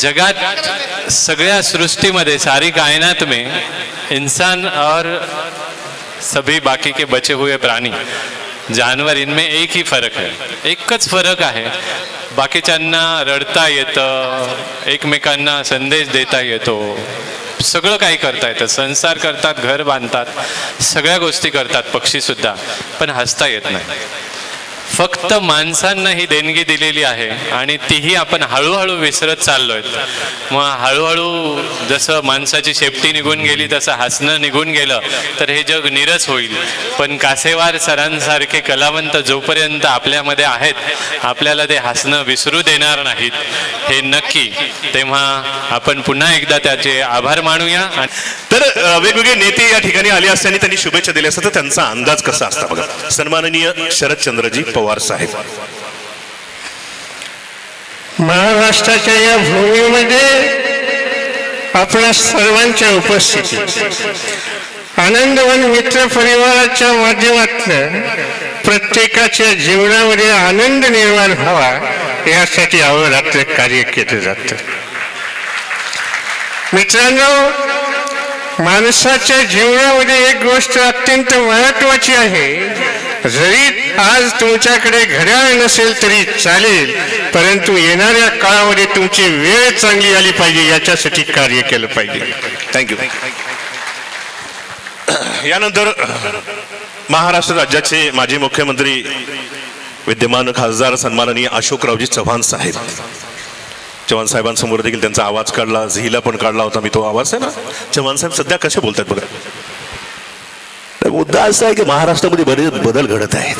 जगात सगळ्या सृष्टीमध्ये सारी कायनात में इंसान और सभी बाकी के बचे हुए प्राणी जानवर इनमें एक ही फरक है। एकच फरक आहे। बाकीच्यांना रडता येतं एकमेकांना संदेश देता येतो। सगळं काही करता येतं। संसार करतात घर बांधतात सगळ्या गोष्टी करतात पक्षीसुद्धा पण हसता येत नाही। फक्त माणसांना ही देणगी दिलेली आहे आणि तीही आपण हळूहळू विसरत चाललोय. मग हळूहळू जसं माणसाची शेपटी निघून गेली तसं हसणं निघून गेलं तर हे जग निरस होईल. पण कासेवार सरांसारखे कलावंत जोपर्यंत आपल्यामध्ये आहेत आपल्याला ते हसणं विसरू देणार नाहीत. हे नक्की. तेव्हा आपण पुन्हा एकदा त्याचे आभार मानूया. आणि तर वेगवेगळे नेते या ठिकाणी आले असताना त्यांनी शुभेच्छा दिल्या असतात. तर त्यांचा अंदाज कसा असता बघा. सन्माननीय शरदचंद्रजी पवार साहेब. महाराष्ट्राच्या या भूमीमध्ये आपल्या सर्वांच्या उपस्थितीत आनंदवन मित्र परिवाराच्या माध्यमातून प्रत्येकाच्या जीवनामध्ये आनंद निर्माण व्हावा यासाठी अवरात्र कार्य केलं जातं. मित्रांनो माणसाच्या जीवनामध्ये एक गोष्ट अत्यंत महत्वाची आहे. जरी आज तुमच्याकडे घड्याळ नसेल तरी चालेल परंतु येणाऱ्या काळामध्ये तुमची वेळ चांगली आली पाहिजे याच्यासाठी कार्य केलं पाहिजे. थँक्यू यानंतर महाराष्ट्र राज्याचे माजी मुख्यमंत्री विद्यमान खासदार सन्माननीय अशोकरावजी चव्हाण साहेब. चव्हाण साहेबांसमोर देखील त्यांचा आवाज काढला झीला पण काढला होता मी तो आवाज आहे ना? चव्हाण साहेब सध्या कसे बोलतात बघा तर मुद्दा असा आहे की महाराष्ट्रामध्ये बरेच बदल घडत आहेत.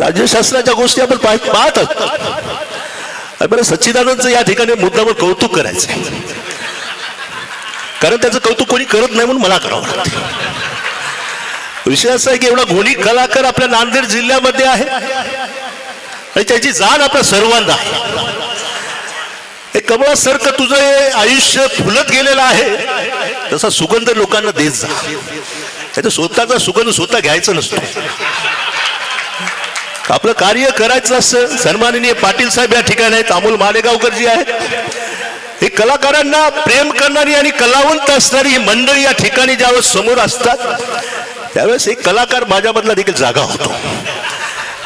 राज्य शासनाच्या गोष्टी आपण पाहत. बरं सच्चिदानंदचं या ठिकाणी मुद्दावर कौतुक करायचं आहे. कारण त्याचं कौतुक कोणी करत नाही म्हणून मला करावं लागतं. विषय असा आहे की एवढा गोणी कलाकार आपल्या नांदेड जिल्ह्यामध्ये आहे. आणि त्याची जाण आपल्या सर्वांना आहे. हे कमळासारखं तुझं हे आयुष्य फुलत गेलेलं आहे. तसा सुगंध लोकांना देत जा. त्याचा स्वतःचा सुगंध स्वतः घ्यायचा नसतो. आपलं कार्य करायचं असं सन्माननीय पाटील साहेब या ठिकाणी आहेत. अमोल मालेगावकर जी आहेत. हे कलाकारांना प्रेम करणारी आणि कलावंत असणारी ही मंडळी या ठिकाणी ज्यावेळेस समोर असतात त्यावेळेस एक कलाकार माझ्यामधला देखील जागा होतो.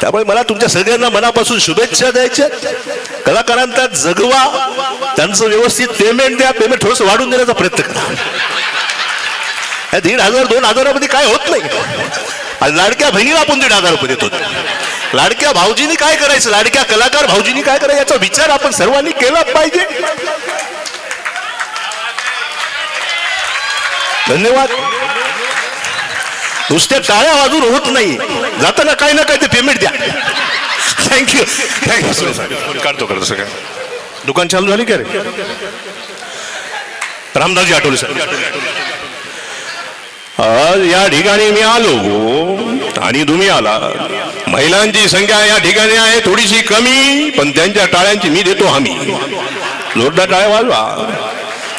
त्यामुळे मला तुमच्या सगळ्यांना मनापासून शुभेच्छा द्यायच्या. कलाकारांना जगवा त्यांचं व्यवस्थित पेमेंट द्या. पेमेंट थोडंसं वाढून देण्याचा प्रयत्न करा. या दीड हजार दोन हजारामध्ये काय होत नाही. आणि लाडक्या बहिणीला आपण दीड हजार रुपये देतो. लाडक्या भाऊजीनी काय करायचं? लाडक्या कलाकार भाऊजीनी काय करायचं? याचा विचार आपण सर्वांनी केला पाहिजे. धन्यवाद. नुसत्या टाळ्या वाजून होत नाही. जाताना काही ना काही ते पेमेंट द्या. थँक्यू थँक्यू काढतो करतो सगळं. दुकान चालू झाली का रे? रामदासजी आठवले सर आज या ठिकाणी मी आलो. आणि तुम्ही आला. महिलांची संख्या या ठिकाणी आहे थोडीशी कमी पण त्यांच्या टाळ्यांची मी देतो हमी. जोरदार टाळ्या वाजवा.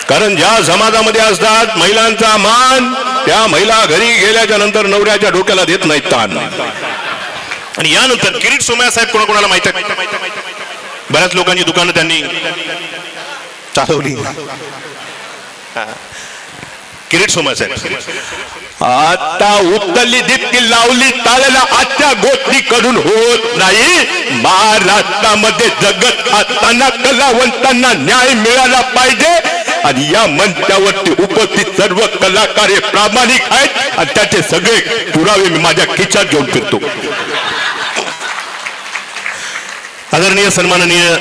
कारण ज्या समाजामध्ये असतात महिलांचा मान त्या महिला घरी गेल्याच्यानंतर नवऱ्याच्या डोक्याला देत नाहीत ताण. आणि यानंतर किरीट सोमया साहेब कोणाकोणाला माहीत आहे? बऱ्याच लोकांची दुकानं त्यांनी चालवली. किरीट सोमया साहेब आता उत्तरली दीप्ती लावली ताळ्याला आत्या गोष्टी कडून होत नाही. महाराष्ट्रामध्ये जगत असताना कलावंतांना न्याय मिळाला पाहिजे. आणि या मंचावरती उपस्थित सर्व कलाकार हे प्रामाणिक आहेत. आणि त्याचे सगळे पुरावे मी माझ्या खिचात घेऊन फिरतो. आदरणीय सन्माननीय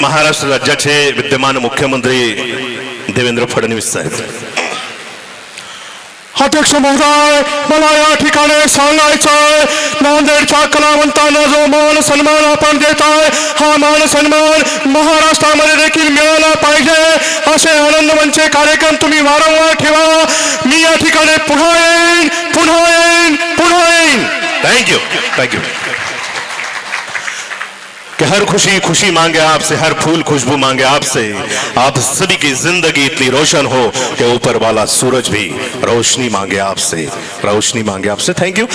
महाराष्ट्र राज्याचे विद्यमान मुख्यमंत्री देवेंद्र फडणवीस साहेब. अध्यक्ष महोदय मला या ठिकाणी सांगायचं नांदेडच्या कलावंतांना जो मान सन्मान आपण देत आहे हा मान सन्मान महाराष्ट्रामध्ये देखील मिळाला पाहिजे. असे आनंदमनचे कार्यक्रम तुम्ही वारंवार ठेवा. मी या ठिकाणी पुन्हा येईन पुन्हा येईन पुन्हा येईन. थँक्यू थँक्यू कि हर खुशी खुशी मांगे आपसे, हर फूल खुशबू मांगे आपसे। आप सभी की ज़िंदगी इतनी रोशन हो कि ऊपर वाला सूरज भी रोशनी मांगे आपसे। रोशनी मांगे आपसे। Thank you